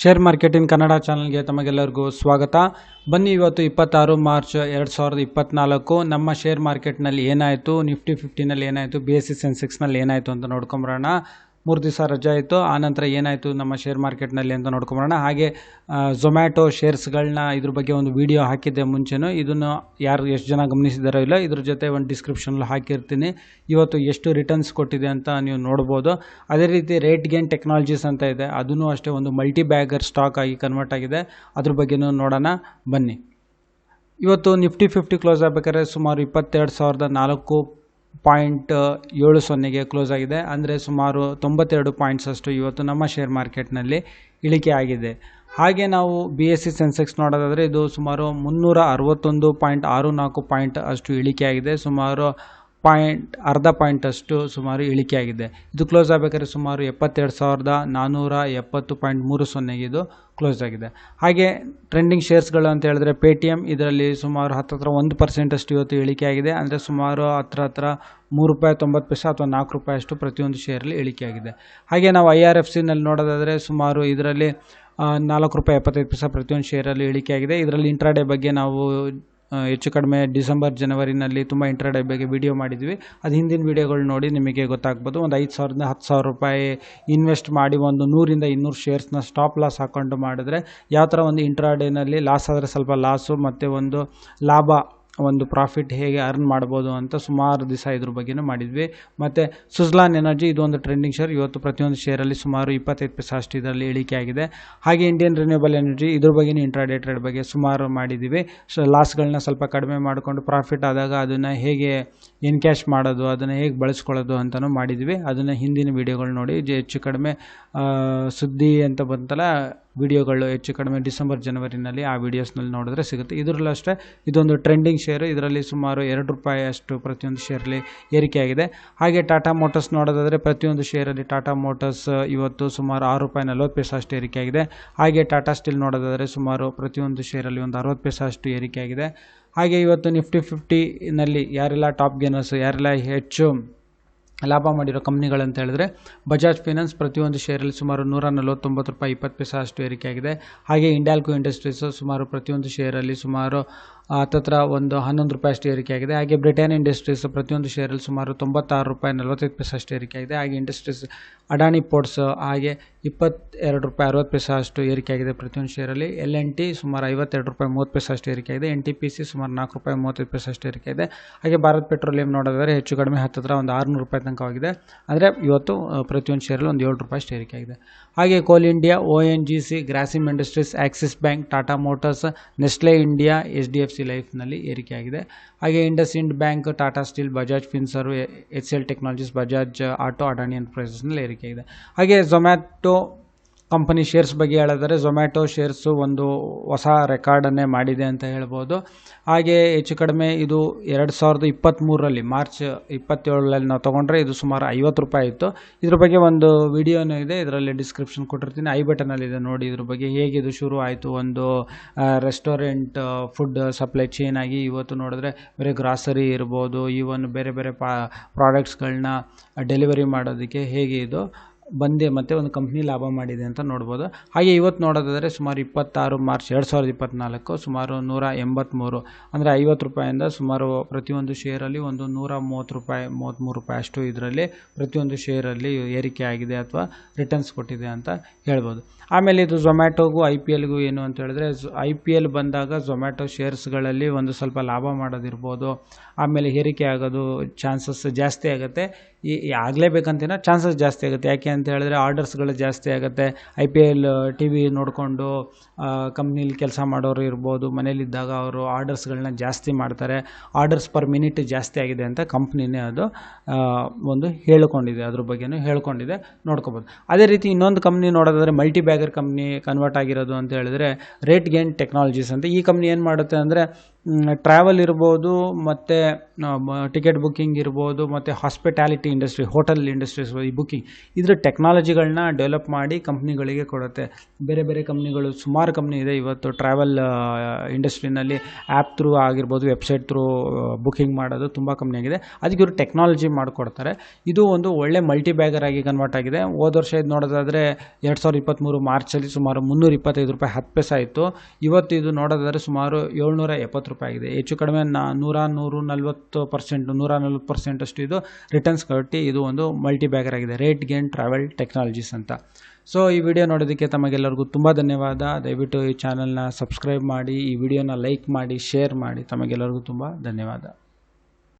Share ಮಾರ್ಕೆಟಿನ್ ಕನ್ನಡ ಚಾನಲ್ಗೆ ತಮಗೆಲ್ಲರಿಗೂ ಸ್ವಾಗತ. ಬನ್ನಿ ಇವತ್ತು ಇಪ್ಪತ್ತಾರು ಮಾರ್ಚ್ ಎರಡು ಸಾವಿರದ ಇಪ್ಪತ್ನಾಲ್ಕು. ನಮ್ಮ ಶೇರ್ ಮಾರ್ಕೆಟ್ನಲ್ಲಿ ಏನಾಯಿತು? ನಿಫ್ಟಿ ಫಿಫ್ಟಿನಲ್ಲಿ ಏನಾಯಿತು? ಬಿ ಎಸ್ ಸಿ ಸೆನ್ಸೆಕ್ಸ್ನಲ್ಲಿ ಏನಾಯಿತು ಅಂತ ನೋಡ್ಕೊಂಬರೋಣ. ಮೂರು ದಿವಸ ರಜೆ ಆಯಿತು ಆನಂತರ ಏನಾಯಿತು ನಮ್ಮ ಶೇರ್ ಮಾರ್ಕೆಟ್ನಲ್ಲಿ ಅಂತ ನೋಡ್ಕೊಂಬರೋಣ. ಹಾಗೆ ಝೊಮ್ಯಾಟೊ ಶೇರ್ಸ್ಗಳನ್ನ ಇದ್ರ ಬಗ್ಗೆ ಒಂದು ವಿಡಿಯೋ ಹಾಕಿದ್ದೆ ಮುಂಚೆನೂ. ಇದನ್ನು ಯಾರು ಎಷ್ಟು ಜನ ಗಮನಿಸಿದಾರೋ ಇಲ್ಲ, ಇದ್ರ ಜೊತೆ ಒಂದು ಡಿಸ್ಕ್ರಿಪ್ಷನಲ್ಲಿ ಹಾಕಿರ್ತೀನಿ. ಇವತ್ತು ಎಷ್ಟು ರಿಟರ್ನ್ಸ್ ಕೊಟ್ಟಿದೆ ಅಂತ ನೀವು ನೋಡ್ಬೋದು. ಅದೇ ರೀತಿ ರೇಟ್ ಗೇನ್ ಟೆಕ್ನಾಲಜೀಸ್ ಅಂತ ಇದೆ. ಅದೂ ಅಷ್ಟೇ ಒಂದು ಮಲ್ಟಿ ಬ್ಯಾಗರ್ ಸ್ಟಾಕ್ ಆಗಿ ಕನ್ವರ್ಟ್ ಆಗಿದೆ. ಅದ್ರ ಬಗ್ಗೆನೂ ನೋಡೋಣ. ಬನ್ನಿ. ಇವತ್ತು ನಿಫ್ಟಿ ಫಿಫ್ಟಿ ಕ್ಲೋಸ್ ಆಗಬೇಕಾದ್ರೆ ಸುಮಾರು ಇಪ್ಪತ್ತೆರಡು ಸಾವಿರದ ನಾಲ್ಕು ಪಾಯಿಂಟ್ ಏಳು ಸೊನ್ನೆಗೆ ಕ್ಲೋಸ್ ಆಗಿದೆ. ಅಂದರೆ ಸುಮಾರು ತೊಂಬತ್ತೆರಡು ಪಾಯಿಂಟ್ಸ್ ಅಷ್ಟು ಇವತ್ತು ನಮ್ಮ ಶೇರ್ ಮಾರ್ಕೆಟ್ನಲ್ಲಿ ಇಳಿಕೆ ಆಗಿದೆ. ಹಾಗೆ ನಾವು ಬಿ ಎಸ್ ಸಿ ಸೆನ್ಸೆಕ್ಸ್ ನೋಡೋದಾದರೆ ಇದು ಸುಮಾರು ಮುನ್ನೂರ ಅರವತ್ತೊಂದು ಪಾಯಿಂಟ್ ಆರು ನಾಲ್ಕು ಪಾಯಿಂಟ್ ಅಷ್ಟು ಇಳಿಕೆ ಆಗಿದೆ. ಸುಮಾರು ಪಾಯಿಂಟ್, ಅರ್ಧ ಪಾಯಿಂಟ್ ಅಷ್ಟು ಸುಮಾರು ಇಳಿಕೆ ಆಗಿದೆ. ಇದು ಕ್ಲೋಸ್ ಆಗಬೇಕಾದ್ರೆ ಸುಮಾರು ಎಪ್ಪತ್ತೆರಡು ಸಾವಿರದ ನಾನ್ನೂರ ಎಪ್ಪತ್ತು ಪಾಯಿಂಟ್ ಮೂರು ಸೊನ್ನೆಗೆ ಇದು ಕ್ಲೋಸ್ ಆಗಿದೆ. ಹಾಗೆ ಟ್ರೆಂಡಿಂಗ್ ಶೇರ್ಸ್ಗಳು ಅಂತ ಹೇಳಿದ್ರೆ ಪೇ ಟಿ ಎಂ ಇದರಲ್ಲಿ ಸುಮಾರು ಹತ್ತತ್ರ ಒಂದು ಪರ್ಸೆಂಟಷ್ಟು ಇವತ್ತು ಇಳಿಕೆ ಆಗಿದೆ. ಅಂದರೆ ಸುಮಾರು ಹತ್ರ ಹತ್ರ ಮೂರು ರೂಪಾಯಿ, ತೊಂಬತ್ತು ಪೈಸೆ ಅಥವಾ ನಾಲ್ಕು ರೂಪಾಯಿ ಅಷ್ಟು ಪ್ರತಿಯೊಂದು ಶೇರಲ್ಲಿ ಇಳಿಕೆಯಾಗಿದೆ ಹಾಗೆ ನಾವು ಐ ಆರ್ ಎಫ್ ಸಿನಲ್ಲಿ ನೋಡೋದಾದರೆ ಸುಮಾರು ಇದರಲ್ಲಿ ನಾಲ್ಕು ರೂಪಾಯಿ ಎಪ್ಪತ್ತೈದು ಪೈಸೆ ಪ್ರತಿಯೊಂದು ಶೇರಲ್ಲಿ ಇಳಿಕೆ ಆಗಿದೆ. ಇದರಲ್ಲಿ ಇಂಟ್ರಾಡೇ ಬಗ್ಗೆ ನಾವು ಹೆಚ್ಚು ಕಡಿಮೆ ಡಿಸೆಂಬರ್, ಜನವರಿನಲ್ಲಿ ತುಂಬ ಇಂಟ್ರಾಡೇ ಬಗ್ಗೆ ವಿಡಿಯೋ ಮಾಡಿದ್ವಿ. ಅದು ಹಿಂದಿನ ವಿಡಿಯೋಗಳು ನೋಡಿ ನಿಮಗೆ ಗೊತ್ತಾಗ್ಬೋದು. ಒಂದು ಐದು ಸಾವಿರದಿಂದ ಹತ್ತು ಸಾವಿರ ರೂಪಾಯಿ ಇನ್ವೆಸ್ಟ್ ಮಾಡಿ ಒಂದು ನೂರಿಂದ ಇನ್ನೂರು ಶೇರ್ಸ್ನ ಸ್ಟಾಪ್ ಲಾಸ್ ಹಾಕ್ಕೊಂಡು ಮಾಡಿದ್ರೆ ಯಾವ ಥರ ಒಂದು ಇಂಟ್ರಾಡೇನಲ್ಲಿ ಲಾಸ್ ಆದರೆ ಸ್ವಲ್ಪ ಲಾಸು ಮತ್ತು ಒಂದು ಲಾಭ ಒಂದು ಪ್ರಾಫಿಟ್ ಹೇಗೆ ಅರ್ನ್ ಮಾಡ್ಬೋದು ಅಂತ ಸುಮಾರು ದಿವಸ ಇದ್ರ ಬಗ್ಗೆನೂ ಮಾಡಿದ್ವಿ. ಮತ್ತು ಸುಜ್ಲಾನ್ ಎನರ್ಜಿ ಇದು ಒಂದು ಟ್ರೆಂಡಿಂಗ್ ಶೇರ್ ಇವತ್ತು ಪ್ರತಿಯೊಂದು ಶೇರಲ್ಲಿ ಸುಮಾರು ಇಪ್ಪತ್ತೈದು ಪೈಸೆ ಅಷ್ಟು ಇದರಲ್ಲಿ ಇಳಿಕೆ ಆಗಿದೆ. ಹಾಗೆ ಇಂಡಿಯನ್ ರಿನ್ಯೂಬಲ್ ಎನರ್ಜಿ ಇದ್ರ ಬಗ್ಗೆನೂ ಇಂಟ್ರಾಡೇ ಟ್ರೇಡ್ ಬಗ್ಗೆ ಸುಮಾರು ಮಾಡಿದ್ದೀವಿ. ಸೊ ಲಾಸ್ಗಳನ್ನ ಸ್ವಲ್ಪ ಕಡಿಮೆ ಮಾಡಿಕೊಂಡು ಪ್ರಾಫಿಟ್ ಆದಾಗ ಅದನ್ನು ಹೇಗೆ ಎನ್ಕ್ಯಾಶ್ ಮಾಡೋದು, ಅದನ್ನು ಹೇಗೆ ಬಳಸ್ಕೊಳ್ಳೋದು ಅಂತಲೂ ಮಾಡಿದ್ವಿ ಅದನ್ನು ಹಿಂದಿನ ವೀಡಿಯೋಗಳು ನೋಡಿ ಹೆಚ್ಚು ಕಡಿಮೆ ಸುದ್ದಿ ಅಂತ ಬಂತಲ್ಲ ವಿಡಿಯೋಗಳು ಹೆಚ್ಚು ಕಡಿಮೆ ಡಿಸೆಂಬರ್, ಜನವರಿನಲ್ಲಿ ಆ ವಿಡಿಯೋಸ್ನಲ್ಲಿ ನೋಡಿದ್ರೆ ಸಿಗುತ್ತೆ. ಇದರಲ್ಲೂ ಅಷ್ಟೇ, ಇದೊಂದು ಟ್ರೆಂಡಿಂಗ್ ಶೇರು ಇದರಲ್ಲಿ ಸುಮಾರು ಎರಡು ರೂಪಾಯಿ ಅಷ್ಟು ಪ್ರತಿಯೊಂದು ಶೇರಲ್ಲಿ ಏರಿಕೆಯಾಗಿದೆ. ಹಾಗೆ ಟಾಟಾ ಮೋಟರ್ಸ್ ನೋಡೋದಾದರೆ ಪ್ರತಿಯೊಂದು ಶೇರಲ್ಲಿ ಟಾಟಾ ಮೋಟರ್ಸ್ ಇವತ್ತು ಸುಮಾರು ಆರು ರೂಪಾಯಿ ನಲ್ವತ್ತು ಪೈಸೆ ಅಷ್ಟು ಏರಿಕೆಯಾಗಿದೆ. ಹಾಗೆ ಟಾಟಾ ಸ್ಟೀಲ್ ನೋಡೋದಾದರೆ ಸುಮಾರು ಪ್ರತಿಯೊಂದು ಶೇರಲ್ಲಿ ಒಂದು ಅರವತ್ತು ಪೈಸೆ ಅಷ್ಟು ಏರಿಕೆಯಾಗಿದೆ. ಹಾಗೆ ಇವತ್ತು ನಿಫ್ಟಿ ಫಿಫ್ಟಿನಲ್ಲಿ ಯಾರೆಲ್ಲ ಟಾಪ್ ಗೇನರ್ಸ್ ಯಾರೆಲ್ಲ ಹೆಚ್ಚು ಲಾಭ ಮಾಡಿರೋ ಕಂಪ್ನಿಗಳಂತ ಹೇಳಿದ್ರೆ ಬಜಾಜ್ ಫೈನಾನ್ಸ್ ಪ್ರತಿಯೊಂದು ಶೇರಲ್ಲಿ ಸುಮಾರು ನೂರ ನಲವತ್ತೊಂಬತ್ತು ರೂಪಾಯಿ ಇಪ್ಪತ್ತು ಪೈಸೆ ಅಷ್ಟು ಏರಿಕೆಯಾಗಿದೆ. ಹಾಗೆ ಇಂಡಾಲ್ಕೋ ಇಂಡಸ್ಟ್ರೀಸ್ ಸುಮಾರು ಪ್ರತಿಯೊಂದು ಶೇರಲ್ಲಿ ಸುಮಾರು ಹತ್ತತ್ರ ಒಂದು ಹನ್ನೊಂದು ರೂಪಾಯಿ ಅಷ್ಟು ಏರಿಕೆಯಾಗಿದೆ. ಹಾಗೆ ಬ್ರಿಟನ್ ಇಂಡಸ್ಟ್ರೀಸ್ ಪ್ರತಿಯೊಂದು ಶೇರಲ್ಲಿ ಸುಮಾರು ತೊಂಬತ್ತಾರು ರೂಪಾಯಿ ನಲವತ್ತೈದು ಪೈಸೆ ಅಷ್ಟು ಏರಿಕೆ ಆಗಿದೆ ಹಾಗೆ ಇಂಡಸ್ಟ್ರೀಸ್ ಅಡಾನಿ ಪೋರ್ಟ್ಸ್ ಹಾಗೆ ಇಪ್ಪತ್ತೆರಡು ರೂಪಾಯಿ ಅರವತ್ತು ಪೈಸೆ ಅಷ್ಟು ಏರಿಕೆಯಾಗಿದೆ ಪ್ರತಿಯೊಂದು ಶೇರಲ್ಲಿ ಎಲ್ ಎನ್ ಟಿ ಸುಮಾರು ಐವತ್ತೆರಡು ರೂಪಾಯಿ ಮೂವತ್ತು ಪೈಸೆ ಅಷ್ಟು ಏರಿಕೆ ಆಗಿದೆ ಎನ್ ಟಿ ಪಿ ಸಿ ಸುಮಾರು ನಾಲ್ಕು ರೂಪಾಯಿ ಮೂವತ್ತೈದು ಪೈಸೆ ಅಷ್ಟು ಏರಿಕೆ ಇದೆ ಹಾಗೆ ಭಾರತ್ ಪೆಟ್ರೋಲಿಯಂ ನೋಡೋದಾದರೆ ಹೆಚ್ಚು ಕಡಿಮೆ ಹತ್ತತ್ರ ಒಂದು ಆರುನೂರು ರೂಪಾಯಿ ತನಕವಾಗಿದೆ ಆದರೆ ಇವತ್ತು ಪ್ರತಿಯೊಂದು ಶೇರಲ್ಲಿ ಒಂದು ಏಳು ರೂಪಾಯಿ ಸ್ಟೇರಿಕೆ ಆಗಿದೆ. ಹಾಗೆ coal India O N G C Grasim industries Axis bank Tata motors Nestle India H D F C ಲೈಫ್ನಲ್ಲಿ ಏರಿಕೆಯಾಗಿದೆ ಹಾಗೆ IndusInd bank Tata steel Bajaj finserv H L technologies Bajaj auto Adani ಎಂಟರ್ಪ್ರೈಸಸ್ನಲ್ಲಿ ಏರಿಕೆಯಾಗಿದೆ ಹಾಗೆ ಝೊಮ್ಯಾಟೊ ಕಂಪನಿ ಶೇರ್ಸ್ ಬಗ್ಗೆ ಹೇಳಿದರೆ Zomato shares ಒಂದು ಹೊಸ ರೆಕಾರ್ಡನ್ನೇ ಮಾಡಿದೆ ಅಂತ ಹೇಳ್ಬೋದು. ಹಾಗೆ ಹೆಚ್ಚು ಕಡಿಮೆ ಇದು ಎರಡು ಸಾವಿರದ ಇಪ್ಪತ್ತ್ಮೂರರಲ್ಲಿ ಮಾರ್ಚ್ ಇಪ್ಪತ್ತೇಳರಲ್ಲಿ ನಾವು ತೊಗೊಂಡ್ರೆ ಇದು ಸುಮಾರು ಐವತ್ತು ರೂಪಾಯಿ ಇತ್ತು ಇದ್ರ ಬಗ್ಗೆ ಒಂದು ವಿಡಿಯೋನೂ ಇದೆ, ಇದರಲ್ಲಿ ಡಿಸ್ಕ್ರಿಪ್ಷನ್ ಕೊಟ್ಟಿರ್ತೀನಿ. ಐ ಬಟನಲ್ಲಿದೆ ನೋಡಿ ಇದ್ರ ಬಗ್ಗೆ ಹೇಗೆ ಇದು ಶುರು ಆಯಿತು. ಒಂದು ರೆಸ್ಟೋರೆಂಟ್ ಫುಡ್ ಸಪ್ಲೈ ಚೈನ್ ಆಗಿ ಇವತ್ತು ನೋಡಿದ್ರೆ ಬೇರೆ ಗ್ರಾಸರಿ ಇರ್ಬೋದು ಈವನ್ ಬೇರೆ ಬೇರೆ ಪಾ ಪ್ರಾಡಕ್ಟ್ಸ್ಗಳನ್ನ ಡೆಲಿವರಿ ಮಾಡೋದಕ್ಕೆ ಹೇಗೆ ಇದು ಬಂದೆ ಮತ್ತು ಒಂದು ಕಂಪ್ನಿ ಲಾಭ ಮಾಡಿದೆ ಅಂತ ನೋಡ್ಬೋದು. ಹಾಗೆ ಇವತ್ತು ನೋಡೋದಾದರೆ ಸುಮಾರು ಇಪ್ಪತ್ತಾರು ಮಾರ್ಚ್ ಎರಡು ಸಾವಿರದ ಇಪ್ಪತ್ತ್ನಾಲ್ಕು ಸುಮಾರು ನೂರ ಎಂಬತ್ತ್ಮೂರು ಅಂದರೆ ಐವತ್ತು ರೂಪಾಯಿಂದ ಸುಮಾರು ಪ್ರತಿಯೊಂದು ಶೇರಲ್ಲಿ ಒಂದು ನೂರ ಮೂವತ್ತು ರೂಪಾಯಿ ಮೂವತ್ತ್ಮೂರು ರೂಪಾಯಿ ಅಷ್ಟು ಇದರಲ್ಲಿ ಪ್ರತಿಯೊಂದು ಶೇರಲ್ಲಿ ಏರಿಕೆ ಆಗಿದೆ ಅಥವಾ ರಿಟರ್ನ್ಸ್ ಕೊಟ್ಟಿದೆ ಅಂತ ಹೇಳ್ಬೋದು. ಆಮೇಲೆ ಇದು ಝೊಮ್ಯಾಟೋಗೂ ಐ ಪಿ ಎಲ್ಗೂ ಏನು ಅಂತ ಹೇಳಿದ್ರೆ ಐ ಪಿ ಎಲ್ ಬಂದಾಗ ಝೊಮ್ಯಾಟೊ ಶೇರ್ಸ್ಗಳಲ್ಲಿ ಒಂದು ಸ್ವಲ್ಪ ಲಾಭ ಮಾಡೋದಿರ್ಬೋದು. ಆಮೇಲೆ ಏರಿಕೆ ಆಗೋದು ಚಾನ್ಸಸ್ ಜಾಸ್ತಿ ಆಗುತ್ತೆ. ಈ ಆಗಲೇಬೇಕಂತೇನ ಚಾನ್ಸಸ್ ಜಾಸ್ತಿ ಆಗುತ್ತೆ. ಯಾಕೆ ಅಂತ ಹೇಳಿದ್ರೆ ಆರ್ಡರ್ಸ್ಗಳು ಜಾಸ್ತಿ ಆಗುತ್ತೆ. I P L T V ನೋಡಿಕೊಂಡು ಕಂಪ್ನೀಲಿ ಕೆಲಸ ಮಾಡೋರು ಇರ್ಬೋದು, ಮನೇಲಿದ್ದಾಗ ಅವರು ಆರ್ಡರ್ಸ್ಗಳನ್ನ ಜಾಸ್ತಿ ಮಾಡ್ತಾರೆ. ಆರ್ಡರ್ಸ್ ಪರ್ ಮಿನಿಟ್ ಜಾಸ್ತಿ ಆಗಿದೆ ಅಂತ ಕಂಪ್ನಿನೇ ಅದು ಒಂದು ಹೇಳ್ಕೊಂಡಿದೆ. ಅದ್ರ ಬಗ್ಗೆನೂ ಹೇಳ್ಕೊಂಡಿದೆ. ನೋಡ್ಕೋಬೋದು. ಅದೇ ರೀತಿ ಇನ್ನೊಂದು ಕಂಪ್ನಿ ನೋಡೋದಾದ್ರೆ ಮಲ್ಟಿ ಬ್ಯಾಗರ್ ಕಂಪ್ನಿ ಕನ್ವರ್ಟ್ ಆಗಿರೋದು ಅಂತ ಹೇಳಿದ್ರೆ ರೇಟ್ ಗೇನ್ ಟೆಕ್ನಾಲಜೀಸ್ ಅಂತ. ಈ ಕಂಪ್ನಿ ಏನು ಮಾಡುತ್ತೆ ಅಂದರೆ ಟ್ರಾವೆಲ್ ಇರ್ಬೋದು, ಮತ್ತು ಟಿಕೆಟ್ ಬುಕ್ಕಿಂಗ್ ಇರ್ಬೋದು, ಮತ್ತು ಹಾಸ್ಪಿಟ್ಯಾಲಿಟಿ ಇಂಡಸ್ಟ್ರಿ ಹೋಟೆಲ್ ಇಂಡಸ್ಟ್ರೀಸ್ ಈ ಬುಕ್ಕಿಂಗ್ ಇದರ ಟೆಕ್ನಾಲಜಿಗಳನ್ನ ಡೆವಲಪ್ ಮಾಡಿ ಕಂಪ್ನಿಗಳಿಗೆ ಕೊಡುತ್ತೆ. ಬೇರೆ ಬೇರೆ ಕಂಪ್ನಿಗಳು ಸುಮಾರು ಕಂಪ್ನಿ ಇದೆ ಇವತ್ತು ಟ್ರಾವೆಲ್ ಇಂಡಸ್ಟ್ರಿನಲ್ಲಿ ಆ್ಯಪ್ ಥ್ರೂ ಆಗಿರ್ಬೋದು ವೆಬ್ಸೈಟ್ ಥ್ರೂ ಬುಕ್ಕಿಂಗ್ ಮಾಡೋದು ತುಂಬ ಕಂಪ್ನಿ ಆಗಿದೆ. ಅದಕ್ಕೆ ಇವರು ಟೆಕ್ನಾಲಜಿ ಮಾಡಿಕೊಡ್ತಾರೆ. ಇದು ಒಂದು ಒಳ್ಳೆ ಮಲ್ಟಿ ಬ್ಯಾಗರ್ ಆಗಿ ಕನ್ವರ್ಟ್ ಆಗಿದೆ. ಹೋದ ವರ್ಷ ಇದು ನೋಡೋದಾದರೆ ಎರಡು ಸಾವಿರದ ಇಪ್ಪತ್ತ್ಮೂರು ಮಾರ್ಚಲ್ಲಿ ಸುಮಾರು ಮುನ್ನೂರ ಇಪ್ಪತ್ತೈದು ರೂಪಾಯಿ ಹತ್ತು ಪೈಸೆ ಇತ್ತು ಇವತ್ತು ಇದು ನೋಡೋದಾದರೆ ಸುಮಾರು ಏಳ್ನೂರ ಎಪ್ಪತ್ತು ರೂಪಾಯಿ ಆಗಿದೆ. ಹೆಚ್ಚು ಕಡಿಮೆ ನಾ ನೂರ ನೂರು ನಲ್ವತ್ತು ಪರ್ಸೆಂಟ್, ನೂರ ನಲ್ವತ್ತು ಪರ್ಸೆಂಟ್ ಅಷ್ಟು ಇದು ರಿಟರ್ನ್ಸ್ ಕಟ್ಟಿ ಇದು ಒಂದು ಮಲ್ಟಿ ಬ್ಯಾಗರ್ ಆಗಿದೆ. ರೇಟ್ ಗೇನ್ ಟ್ರಾವೆಲ್ ಟೆಕ್ನಾಲಜೀಸ್ ಅಂತ. ಸೊ ಈ ವಿಡಿಯೋ ನೋಡೋದಕ್ಕೆ ತಮಗೆಲ್ಲರಿಗೂ ತುಂಬ ಧನ್ಯವಾದ. ದಯವಿಟ್ಟು ಈ ಚಾನಲ್ನ ಸಬ್ಸ್ಕ್ರೈಬ್ ಮಾಡಿ, ಈ ವಿಡಿಯೋನ ಲೈಕ್ ಮಾಡಿ ಶೇರ್ ಮಾಡಿ. ತಮಗೆಲ್ಲರಿಗೂ ತುಂಬ ಧನ್ಯವಾದ.